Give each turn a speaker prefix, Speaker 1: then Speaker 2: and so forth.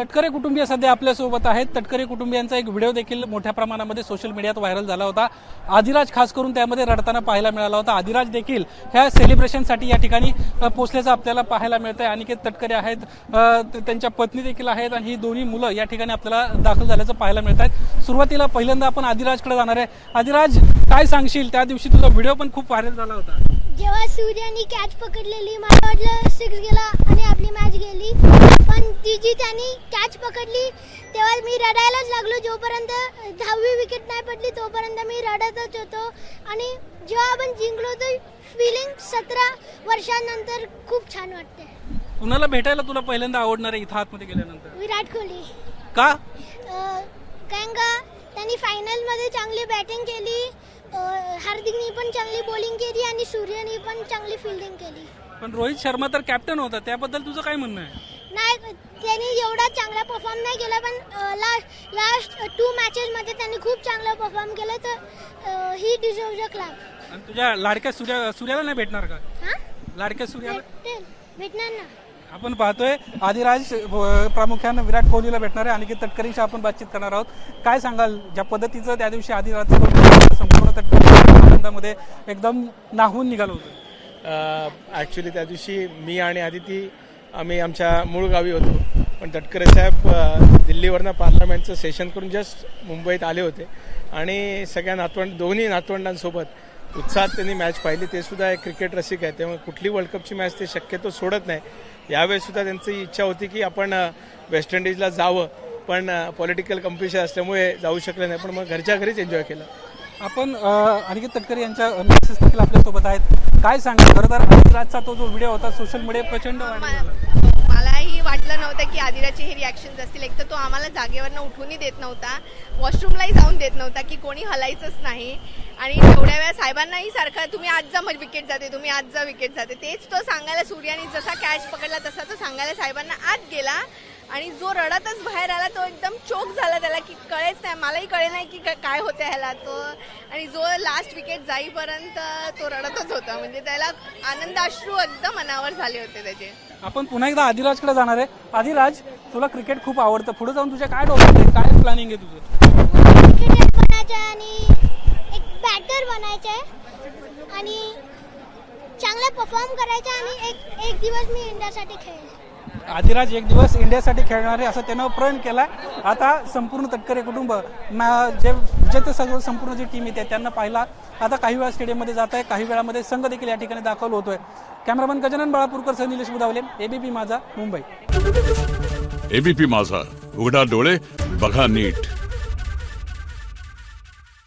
Speaker 1: तटकरे कुटुंबीय सध्या आपल्यासोबत आहेत. तटकरे कुटुंबियांचा एक व्हिडिओ देखील मोठ्या प्रमाणामध्ये सोशल मीडियात व्हायरल झाला होता. आदिराज खास करून त्यामध्ये रडताना पाहायला मिळाला होता. आदिराज देखील ह्या सेलिब्रेशनसाठी या ठिकाणी पोचल्याचं आपल्याला पाहायला मिळतंय. अनिकेत तटकरे आहेत त्यांच्या पत्नी देखील आहेत आणि ही दोन्ही मुलं या ठिकाणी आपल्याला दाखल झाल्याचं पाहायला मिळत आहेत सुरुवातीला पहिल्यांदा आपण आदिराजकडे जाणार आहे. आदिराज काय सांगशील? त्या दिवशी तुझा व्हिडिओ पण खूप व्हायरल झाला होता.
Speaker 2: जेव्हा सूर्याने कॅच पकडलेली मला वाटलं सिक्स गेला आणि आपली जी त्यांनी कॅच पकडली. तेव्हा मी रडायलाच लागलो. जोपर्यंत दहावी विकेट नाही पडली तोपर्यंत मी रडतच होतो. आणि जेव्हा आपण जिंकलो तर फिलिंग सतरा वर्षानंतर खूप छान वाटते.
Speaker 1: कुणाला भेटायला तुला पहिल्यांदा आवडणार आहे इथं आतमध्ये गेल्यानंतर?
Speaker 2: विराट कोहली.
Speaker 1: का?
Speaker 2: कारण का? त्यांनी फायनलमध्ये चांगली बॅटिंग केली. हार्दिकनी पण चांगली बॉलिंग केली आणि सूर्यनी पण चांगली फिल्डिंग केली.
Speaker 1: पण रोहित शर्मा तर कॅप्टन होता. त्याबद्दल तुझं काय म्हणणं आहे?
Speaker 2: नाही त्यांनी एवढा चांगला परफॉर्म नाही केला पण लास्ट लास्ट टू मॅचेसमध्ये त्यांनी खूप चांगला परफॉर्म केलं तर ही डिझर्व अ क्लब
Speaker 1: आणि तुझ्या लाडक्या सूर्या सूर्याला नाही भेटणार का?
Speaker 2: हां?
Speaker 1: लाडक्या सूर्याला?
Speaker 2: भेटेल भेटणार ना.
Speaker 1: आपण पाहतोय आदिराज अ, प्रामुख्यानं विराट कोहलीला भेटणार आहे. आणि तटकरीशी आपण बातचीत करणार आहोत. काय सांगाल? ज्या पद्धतीचं त्या दिवशी आदिराज संपूर्ण तटकरी आनंदामध्ये एकदम नाहून निघालो होतो.
Speaker 3: ॲक्च्युली त्या दिवशी मी आणि आदिती आम्ही आमच्या मूळ गावी होतो. पण तटकरे साहेब दिल्लीवरनं पार्लमेंटचं सेशन करून जस्ट मुंबईत आले होते. आणि सगळ्या नातवंड दोन्ही नातवंडांसोबत उत्साहात त्यांनी मॅच पाहिली. ते सुद्धा एक क्रिकेट रसिक आहे त्यामुळे कुठली वर्ल्ड कपची मॅच ते शक्यतो सोडत नाही. यावेळेस सुद्धा त्यांची इच्छा होती की आपण वेस्ट इंडिजला जावं. पण पॉलिटिकल कम्पिटिशन असल्यामुळे जाऊ शकलं नाही. पण मग घरच्या घरीच एन्जॉय केलं.
Speaker 1: आपण अनिकेत तटकरे यांच्या मिसेस देखील आपल्यासोबत आहेत. काय सांगा खरं तर आदिराजचा तो जो व्हिडिओ होता सोशल मीडिया प्रचंड वाढला
Speaker 4: कधी वाटलं नव्हतं की आदिराचे हे रिॲक्शन्स असतील. एक तर तो आम्हाला जागेवरनं उठूनही देत नव्हता. वॉशरूमलाही जाऊन देत नव्हता की कोणी हलायचंच नाही. आणि तेवढ्या वेळा साहेबांनाही सारखं तुम्ही आज जा विकेट जाते तुम्ही आज जा विकेट जाते. तेच तो सांगायला सूर्याने जसा कॅच पकडला तसा तो सांगायला साहेबांना आत गेला. आणि जो रडतच बाहेर आला तो एकदम चोक झाला त्याला की कळेच नाही मलाही कळे नाही की काय होतं ह्याला तो. आणि जो लास्ट विकेट जाईपर्यंत तो रडतच होता. म्हणजे त्याला आनंद अश्रू एकदम मनावर झाले होते त्याचे.
Speaker 1: आपण पुन्हा एकदा आदिराजकडे जाणार आहे. आदिराज तुला क्रिकेट खूप आवडतं. पुढे जाऊन तुझ्या काय डोक्यात आहे? काय प्लॅनिंग आहे तुझं?
Speaker 2: क्रिकेटर बनायचं आहे आणि एक बॅटर बनायचं आहे. आणि चांगला परफॉर्म करायचा आणि एक एक दिवस मी इंडियासाठी खेळेल
Speaker 1: आदिराज एक दिवस इंडियासाठी खेळणार आहे असं त्यानं प्रण केला. आता संपूर्ण तटकरे कुटुंब ना जे विजेते सगळं संपूर्ण जी टीम येते त्यांना पाहिला. आता काही वेळा स्टेडियममध्ये जात आहे काही वेळामध्ये संघ देखील या ठिकाणी दाखल होतोय. कॅमेरामन गजानन बाळापूरकर सह निलेश बुदावले एबीपी माझा मुंबई.
Speaker 5: एबीपी माझा उघडा डोळे बघा नीट.